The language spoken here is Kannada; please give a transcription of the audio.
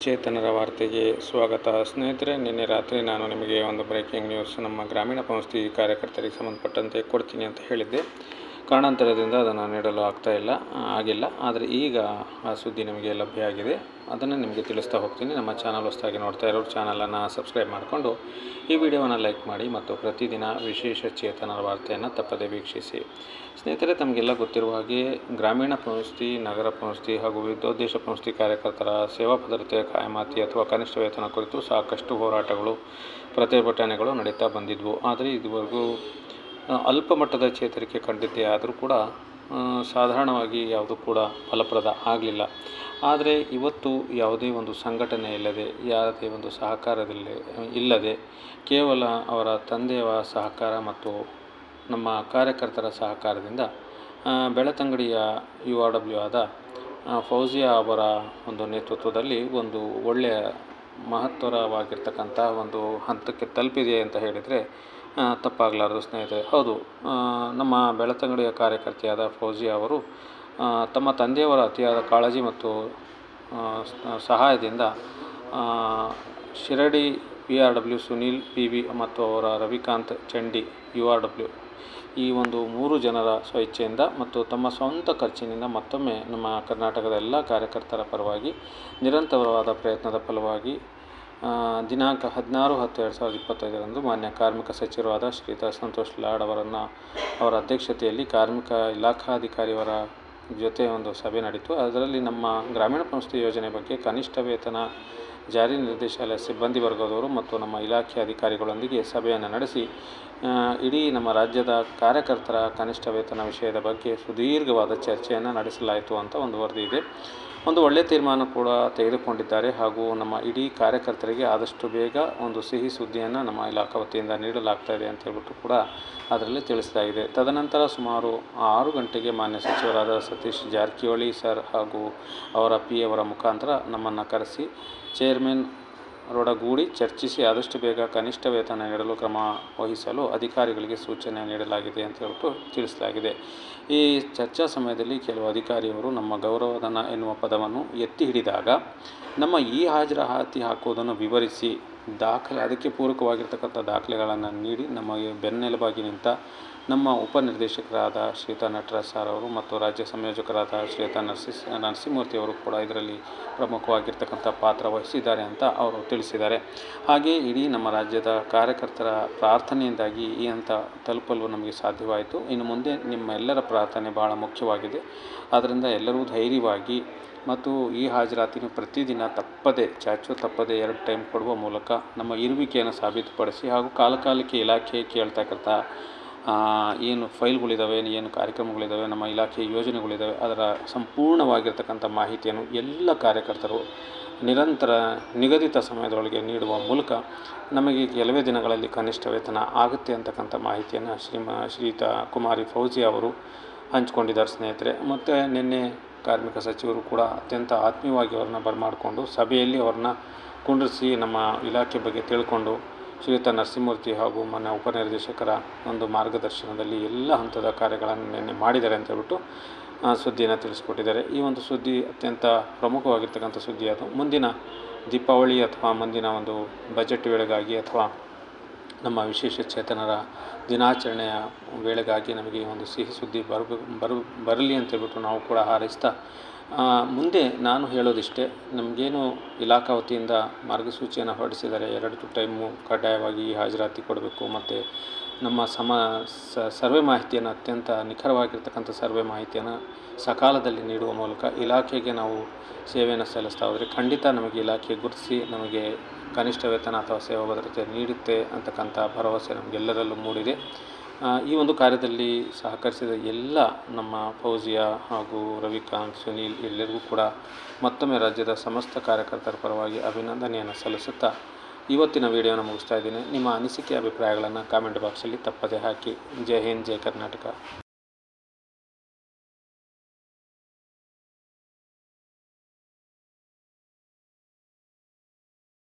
ಚೇತನರ ವಾರ್ತೆಗೆ ಸ್ವಾಗತ. ಸ್ನೇಹಿತರೆ, ನಿನ್ನೆ ರಾತ್ರಿ ನಾನು ನಿಮಗೆ ಒಂದು ಬ್ರೇಕಿಂಗ್ ನ್ಯೂಸ್ ನಮ್ಮ ಗ್ರಾಮೀಣ ಪಂಚಾಯತಿ ಕಾರ್ಯಕರ್ತರಿಗೆ ಸಂಬಂಧಪಟ್ಟಂತೆ ಕೊಡ್ತೀನಿ ಅಂತ ಹೇಳಿದ್ದೆ. ಕಾರಣಾಂತರದಿಂದ ಅದನ್ನು ನೀಡಲು ಆಗ್ತಾ ಇಲ್ಲ ಆಗಿಲ್ಲ. ಆದರೆ ಈಗ ಆ ಸುದ್ದಿ ನಿಮಗೆ ಲಭ್ಯ ಆಗಿದೆ. ಅದನ್ನು ನಿಮಗೆ ತಿಳಿಸ್ತಾ ಹೋಗ್ತೀನಿ. ನಮ್ಮ ಚಾನಲ್ ಹೊಸದಾಗಿ ನೋಡ್ತಾ ಇರೋರು ಚಾನಲನ್ನು ಸಬ್ಸ್ಕ್ರೈಬ್ ಮಾಡಿಕೊಂಡು ಈ ವಿಡಿಯೋವನ್ನು ಲೈಕ್ ಮಾಡಿ ಮತ್ತು ಪ್ರತಿದಿನ ವಿಶೇಷ ಚೇತನರ ವಾರ್ತೆಯನ್ನು ತಪ್ಪದೇ ವೀಕ್ಷಿಸಿ. ಸ್ನೇಹಿತರೆ, ತಮಗೆಲ್ಲ ಗೊತ್ತಿರುವ ಹಾಗೆ ಗ್ರಾಮೀಣ ಪಂಚಾಯತಿ ನಗರ ಪಂಚಾಯತಿ ಹಾಗೂ ವಿವಿಧೋದ್ದೇಶ ಪಂಚಾಯತಿ ಕಾರ್ಯಕರ್ತರ ಸೇವಾ ಭದ್ರತೆಯ ಕಾಯಮಾತಿ ಅಥವಾ ಕನಿಷ್ಠ ವೇತನ ಕುರಿತು ಸಾಕಷ್ಟು ಹೋರಾಟಗಳು, ಪ್ರತಿಭಟನೆಗಳು ನಡೀತಾ ಬಂದಿದ್ವು. ಆದರೆ ಇದುವರೆಗೂ ಅಲ್ಪ ಮಟ್ಟದ ಚೇತರಿಕೆ ಕಂಡಿದ್ದೆ ಆದರೂ ಕೂಡ ಸಾಧಾರಣವಾಗಿ ಯಾವುದು ಕೂಡ ಫಲಪ್ರದ ಆಗಲಿಲ್ಲ. ಆದರೆ ಇವತ್ತು ಯಾವುದೇ ಒಂದು ಸಂಘಟನೆ ಇಲ್ಲದೆ ಯಾವುದೇ ಒಂದು ಸಹಕಾರದಲ್ಲಿ ಇಲ್ಲದೆ ಕೇವಲ ಅವರ ತಂದೆಯ ಸಹಕಾರ ಮತ್ತು ನಮ್ಮ ಕಾರ್ಯಕರ್ತರ ಸಹಕಾರದಿಂದ ಬೆಳತಂಗಡಿಯ ಯು ಆರ್ ಡಬ್ಲ್ಯೂ ಆದ ಫೌಜಿಯಾ ಅವರ ಒಂದು ನೇತೃತ್ವದಲ್ಲಿ ಒಂದು ಒಳ್ಳೆಯ ಮಹತ್ತರವಾಗಿರ್ತಕ್ಕಂಥ ಒಂದು ಹಂತಕ್ಕೆ ತಲುಪಿದೆ ಅಂತ ಹೇಳಿದರೆ ತಪ್ಪಾಗಲಾರದು ಸ್ನೇಹಿತರೆ. ಹೌದು ನಮ್ಮ ಬೆಳತಂಗಡಿಯ ಕಾರ್ಯಕರ್ತೆಯಾದ ಫೌಜಿಯಾ ಅವರು ತಮ್ಮ ತಂದೆಯವರ ಅತಿಯಾದ ಕಾಳಜಿ ಮತ್ತು ಸಹಾಯದಿಂದ Shirdi P R W Sunil, P V ಮತ್ತು ಅವರ Ravikant Chandi, U R W ಈ ಒಂದು ಮೂರು ಜನರ ಸ್ವಇಚ್ಛೆಯಿಂದ ಮತ್ತು ತಮ್ಮ ಸ್ವಂತ ಖರ್ಚಿನಿಂದ ಮತ್ತೊಮ್ಮೆ ನಮ್ಮ ಕರ್ನಾಟಕದ ಎಲ್ಲ ಕಾರ್ಯಕರ್ತರ ಪರವಾಗಿ ನಿರಂತರವಾದ ಪ್ರಯತ್ನದ ಫಲವಾಗಿ ದಿನಾಂಕ ಹದಿನಾರು ಹತ್ತು ಎರಡು ಸಾವಿರದ ಇಪ್ಪತ್ತೈದರಂದು ಮಾನ್ಯ ಕಾರ್ಮಿಕ ಸಚಿವರಾದ ಶ್ರೀಯುತ ಸಂತೋಷ್ ಲಾಡ್ ಅವರನ್ನು ಅವರ ಅಧ್ಯಕ್ಷತೆಯಲ್ಲಿ ಕಾರ್ಮಿಕ ಇಲಾಖಾಧಿಕಾರಿಯವರ ಜೊತೆ ಒಂದು ಸಭೆ ನಡೀತು. ಅದರಲ್ಲಿ ನಮ್ಮ ಗ್ರಾಮೀಣ ಸಂಸ್ಥೆ ಯೋಜನೆ ಬಗ್ಗೆ ಕನಿಷ್ಠ ವೇತನ ಜಾರಿ ನಿರ್ದೇಶಾಲಯ ಸಿಬ್ಬಂದಿ ವರ್ಗದವರು ಮತ್ತು ನಮ್ಮ ಇಲಾಖೆ ಅಧಿಕಾರಿಗಳೊಂದಿಗೆ ಸಭೆಯನ್ನು ನಡೆಸಿ ಇಡೀ ನಮ್ಮ ರಾಜ್ಯದ ಕಾರ್ಯಕರ್ತರ ಕನಿಷ್ಠ ವೇತನ ವಿಷಯದ ಬಗ್ಗೆ ಸುದೀರ್ಘವಾದ ಚರ್ಚೆಯನ್ನು ನಡೆಸಲಾಯಿತು ಅಂತ ಒಂದು ವರದಿ ಇದೆ. ಒಂದು ಒಳ್ಳೆಯ ತೀರ್ಮಾನ ಕೂಡ ತೆಗೆದುಕೊಂಡಿದ್ದಾರೆ ಹಾಗೂ ನಮ್ಮ ಇಡೀ ಕಾರ್ಯಕರ್ತರಿಗೆ ಆದಷ್ಟು ಬೇಗ ಒಂದು ಸಿಹಿ ಸುದ್ದಿಯನ್ನು ನಮ್ಮ ಇಲಾಖಾ ವತಿಯಿಂದ ನೀಡಲಾಗ್ತಾ ಇದೆ ಅಂತ ಹೇಳ್ಬಿಟ್ಟು ಕೂಡ ಅದರಲ್ಲಿ ತಿಳಿಸಲಾಗಿದೆ ತದನಂತರ ಸುಮಾರು ಆರು ಗಂಟೆಗೆ ಮಾನ್ಯ ಸಚಿವರಾದ ಸತೀಶ್ ಜಾರಕಿಹೊಳಿ ಸರ್ ಹಾಗೂ ಅವರ ಪಿ ಅವರ ಮುಖಾಂತರ ನಮ್ಮನ್ನು ಕರೆಸಿ ಚೇರ್ಮನ್ ರೊಡಗೂಡಿ ಚರ್ಚಿಸಿ ಆದಷ್ಟು ಬೇಗ ಕನಿಷ್ಠ ವೇತನ ನೀಡಲು ಕ್ರಮ ವಹಿಸಲು ಅಧಿಕಾರಿಗಳಿಗೆ ಸೂಚನೆ ನೀಡಲಾಗಿದೆ ಅಂತ ಹೇಳ್ಬಿಟ್ಟು ತಿಳಿಸಲಾಗಿದೆ. ಈ ಚರ್ಚಾ ಸಮಯದಲ್ಲಿ ಕೆಲವು ಅಧಿಕಾರಿಯವರು ನಮ್ಮ ಗೌರವಧನ ಎನ್ನುವ ಪದವನ್ನು ಎತ್ತಿ ಹಿಡಿದಾಗ ನಮ್ಮ ಈ ಹಾಜರಾತಿ ಹಾಕುವುದನ್ನು ವಿವರಿಸಿ ದಾಖಲೆ, ಅದಕ್ಕೆ ಪೂರಕವಾಗಿರ್ತಕ್ಕಂಥ ದಾಖಲೆಗಳನ್ನು ನೀಡಿ ನಮಗೆ ಬೆನ್ನೆಲುಬಾಗಿ ನಿಂತ ನಮ್ಮ ಉಪನಿರ್ದೇಶಕರಾದ ಶ್ವೇತಾ ನಟರಾಜ್ ಸರ್ ಅವರು ಮತ್ತು ರಾಜ್ಯ ಸಂಯೋಜಕರಾದ ಶ್ವೇತಾ ನರಸಿ ನರಸಿಂಹಮೂರ್ತಿಯವರು ಕೂಡ ಇದರಲ್ಲಿ ಪ್ರಮುಖವಾಗಿರ್ತಕ್ಕಂಥ ಪಾತ್ರ ವಹಿಸಿದ್ದಾರೆ ಅಂತ ಅವರು ತಿಳಿಸಿದ್ದಾರೆ. ಹಾಗೆ ಇಡೀ ನಮ್ಮ ರಾಜ್ಯದ ಕಾರ್ಯಕರ್ತರ ಪ್ರಾರ್ಥನೆಯಿಂದಾಗಿ ಈ ಹಂತ ತಲುಪಲು ನಮಗೆ ಸಾಧ್ಯವಾಯಿತು. ಇನ್ನು ಮುಂದೆ ನಿಮ್ಮೆಲ್ಲರ ಪ್ರಾರ್ಥನೆ ಬಹಳ ಮುಖ್ಯವಾಗಿದೆ. ಆದ್ದರಿಂದ ಎಲ್ಲರೂ ಧೈರ್ಯವಾಗಿ ಮತ್ತು ಈ ಹಾಜರಾತಿನ ಪ್ರತಿದಿನ ತಪ್ಪದೆ, ಚಾಚು ತಪ್ಪದೆ ಎರಡು ಟೈಮ್ ಕೊಡುವ ಮೂಲಕ ನಮ್ಮ ಇರುವಿಕೆಯನ್ನು ಸಾಬೀತುಪಡಿಸಿ ಹಾಗೂ ಕಾಲಕಾಲಕ್ಕೆ ಇಲಾಖೆ ಕೇಳ್ತಕ್ಕಂಥ ಏನು ಫೈಲ್ಗಳಿದ್ದಾವೆ ಏನು ಕಾರ್ಯಕ್ರಮಗಳಿದ್ದಾವೆ ನಮ್ಮ ಇಲಾಖೆ ಯೋಜನೆಗಳಿದ್ದಾವೆ ಅದರ ಸಂಪೂರ್ಣವಾಗಿರ್ತಕ್ಕಂಥ ಮಾಹಿತಿಯನ್ನು ಎಲ್ಲ ಕಾರ್ಯಕರ್ತರು ನಿರಂತರ ನಿಗದಿತ ಸಮಯದೊಳಗೆ ನೀಡುವ ಮೂಲಕ ನಮಗೆ ಕೆಲವೇ ದಿನಗಳಲ್ಲಿ ಕನಿಷ್ಠ ವೇತನ ಆಗುತ್ತೆ ಅಂತಕ್ಕಂಥ ಮಾಹಿತಿಯನ್ನು ಶ್ರೀಮ ಶ್ರೀತಾ ಕುಮಾರಿ ಫೌಜಿ ಅವರು ಹಂಚಿಕೊಂಡಿದ್ದಾರೆ ಸ್ನೇಹಿತರೆ. ಮತ್ತು ನಿನ್ನೆ ಕಾರ್ಮಿಕ ಸಚಿವರು ಕೂಡ ಅತ್ಯಂತ ಆತ್ಮೀಯವಾಗಿ ಅವ್ರನ್ನ ಬರಮಾಡಿಕೊಂಡು ಸಭೆಯಲ್ಲಿ ಅವ್ರನ್ನ ಕುಂಡ್ರಿಸಿ ನಮ್ಮ ಇಲಾಖೆ ಬಗ್ಗೆ ತಿಳ್ಕೊಂಡು ಶ್ರೀಯುತ ನರಸಿಂಹಮೂರ್ತಿ ಹಾಗೂ ಮನೆ ಉಪನಿರ್ದೇಶಕರ ಒಂದು ಮಾರ್ಗದರ್ಶನದಲ್ಲಿ ಎಲ್ಲ ಹಂತದ ಕಾರ್ಯಗಳನ್ನು ನಿನ್ನೆ ಮಾಡಿದ್ದಾರೆ ಅಂತ ಹೇಳ್ಬಿಟ್ಟು ಸುದ್ದಿಯನ್ನು ತಿಳಿಸ್ಕೊಟ್ಟಿದ್ದಾರೆ. ಈ ಒಂದು ಸುದ್ದಿ ಅತ್ಯಂತ ಪ್ರಮುಖವಾಗಿರ್ತಕ್ಕಂಥ ಸುದ್ದಿ ಅದು. ಮುಂದಿನ ದೀಪಾವಳಿ ಅಥವಾ ಮುಂದಿನ ಒಂದು ಬಜೆಟ್ ವೇಳೆಗಾಗಿ ಅಥವಾ ನಮ್ಮ ವಿಶೇಷ ಚೇತನರ ದಿನಾಚರಣೆಯ ವೇಳೆಗಾಗಿ ನಮಗೆ ಒಂದು ಸಿಹಿ ಸುದ್ದಿ ಬರಬೇಕು ಬರ, ಬರಲಿ ಅಂತೇಳ್ಬಿಟ್ಟು ನಾವು ಕೂಡ ಹಾರೈಸ್ತಾ ಮುಂದೆ ನಾನು ಹೇಳೋದಿಷ್ಟೇ, ನಮಗೇನು ಇಲಾಖಾ ವತಿಯಿಂದ ಮಾರ್ಗಸೂಚಿಯನ್ನು ಹೊರಡಿಸಿದರೆ ಎರಡು ಟೈಮು ಕಡ್ಡಾಯವಾಗಿ ಹಾಜರಾತಿ ಕೊಡಬೇಕು, ಮತ್ತು ನಮ್ಮ ಸಮ ಸರ್ವೆ ಮಾಹಿತಿಯನ್ನು ಅತ್ಯಂತ ನಿಖರವಾಗಿರ್ತಕ್ಕಂಥ ಸರ್ವೆ ಮಾಹಿತಿಯನ್ನು ಸಕಾಲದಲ್ಲಿ ನೀಡುವ ಮೂಲಕ ಇಲಾಖೆಗೆ ನಾವು ಸೇವೆಯನ್ನು ಸಲ್ಲಿಸ್ತಾ ಹೋದರೆ ಖಂಡಿತ ನಮಗೆ ಇಲಾಖೆ ಗುರುತಿಸಿ ನಮಗೆ ಕನಿಷ್ಠ ವೇತನ ಅಥವಾ ಸೇವಾ ಭದ್ರತೆ ನೀಡುತ್ತೆ ಅಂತಕ್ಕಂಥ ಭರವಸೆ ನಮಗೆಲ್ಲರಲ್ಲೂ ಮೂಡಿದೆ. ಈ ಒಂದು ಕಾರ್ಯದಲ್ಲಿ ಸಹಕರಿಸಿದ ಎಲ್ಲ ನಮ್ಮ ಫೌಜಿಯಾ ಹಾಗೂ ರವಿಕಾಂತ್, ಸುನೀಲ್ ಎಲ್ಲರಿಗೂ ಕೂಡ ಮತ್ತೊಮ್ಮೆ ರಾಜ್ಯದ ಸಮಸ್ತ ಕಾರ್ಯಕರ್ತರ ಪರವಾಗಿ ಅಭಿನಂದನೆಯನ್ನು ಸಲ್ಲಿಸುತ್ತಾ ಇವತ್ತಿನ ವಿಡಿಯೋನ ಮುಗಿಸ್ತಾ ಇದ್ದೀನಿ. ನಿಮ್ಮ ಅನಿಸಿಕೆ, ಅಭಿಪ್ರಾಯಗಳನ್ನು ಕಾಮೆಂಟ್ ಬಾಕ್ಸಲ್ಲಿ ತಪ್ಪದೇ ಹಾಕಿ. ಜೈ ಹಿಂದ್, ಜೈ ಕರ್ನಾಟಕ.